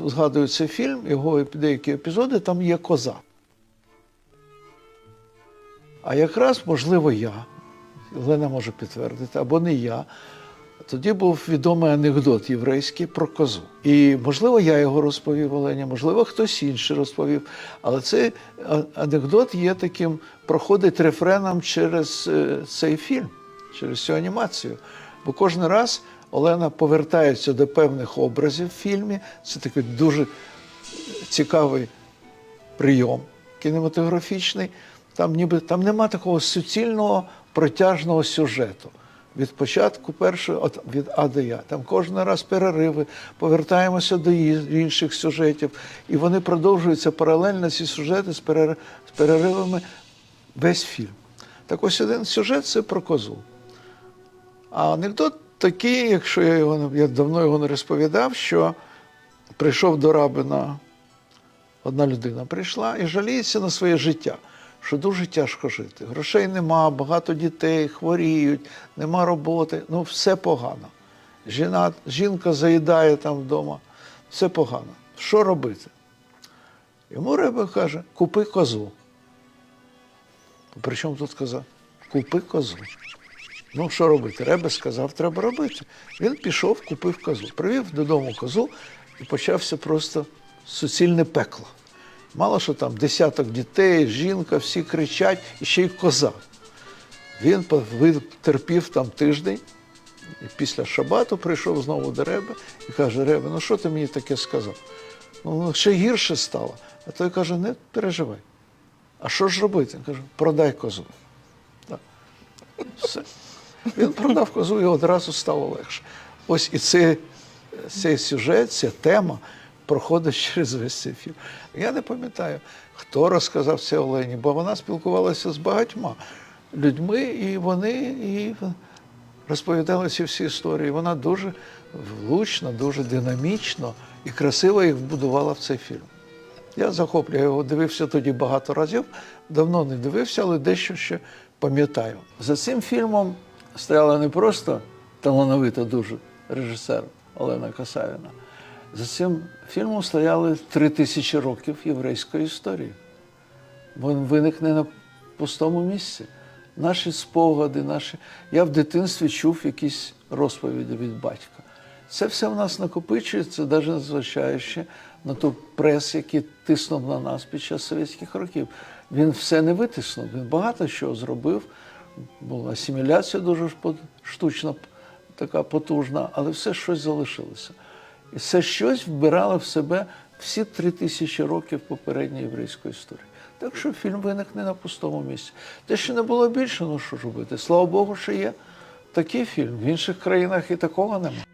згадую цей фільм, його деякі епізоди, там є коза. А якраз, можливо, я, Олена може підтвердити, або не я. Тоді був відомий анекдот єврейський про козу. І, можливо, я його розповів Олені, можливо, хтось інший розповів. Але цей анекдот є таким, проходить рефреном через е, цей фільм, через цю анімацію. Бо кожен раз Олена повертається до певних образів в фільмі. Це такий дуже цікавий прийом кінематографічний. Там ніби там нема такого суцільного протяжного сюжету. Від початку першого, от від А до Я. Там кожен раз перериви, повертаємося до інших сюжетів, і вони продовжуються паралельно ці сюжети з перер- з переривами весь фільм. Так ось один сюжет це про козу. А анекдот такий, якщо я його я давно його не розповідав, що прийшов до рабина одна людина прийшла і жаліється на своє життя, що дуже тяжко жити. Грошей нема, багато дітей хворіють, нема роботи, ну все погано. Жіна, жінка заїдає там вдома, все погано. Що робити? Йому Ребе каже, купи козу. Причому тут коза? Купи козу. Ну, що робити? Ребе сказав, треба робити. Він пішов, купив козу, привів додому козу і почався просто суцільне пекло. Мало що там десяток дітей, жінка, всі кричать, і ще й коза. Він витерпів там тиждень, і після шабату прийшов знову до Реби і каже: Ребе, ну що ти мені таке сказав? Ну, ну, ще гірше стало. А той каже, не переживай. А що ж робити? Він каже, продай козу. Так. Все. Він продав козу і одразу стало легше. Ось і цей, цей сюжет, ця тема проходить через весь цей фільм. Я не пам'ятаю, хто розказав це Олені, бо вона спілкувалася з багатьма людьми, і вони і розповідали ці всі історії. Вона дуже влучно, дуже динамічно і красиво їх вбудувала в цей фільм. Я захоплюю, його дивився тоді багато разів, давно не дивився, але дещо ще пам'ятаю. За цим фільмом стояла не просто талановита дуже режисер Олена Касавіна. За цим фільмом стояли три тисячі років єврейської історії. Він виник не на пустому місці. Наші спогади, наші. Я в дитинстві чув якісь розповіді від батька. Це все в нас накопичується, навіть незважаючи на ту прес, який тиснув на нас під час совєтських років. Він все не витиснув, він багато чого зробив. Була асиміляція дуже штучна, така потужна, але все щось залишилося. І це щось вбирало в себе всі три тисячі років попередньої єврейської історії. Так що фільм виник не на пустому місці. Те, що не було більше, ну що ж робити? Слава Богу, що є такий фільм. В інших країнах і такого немає.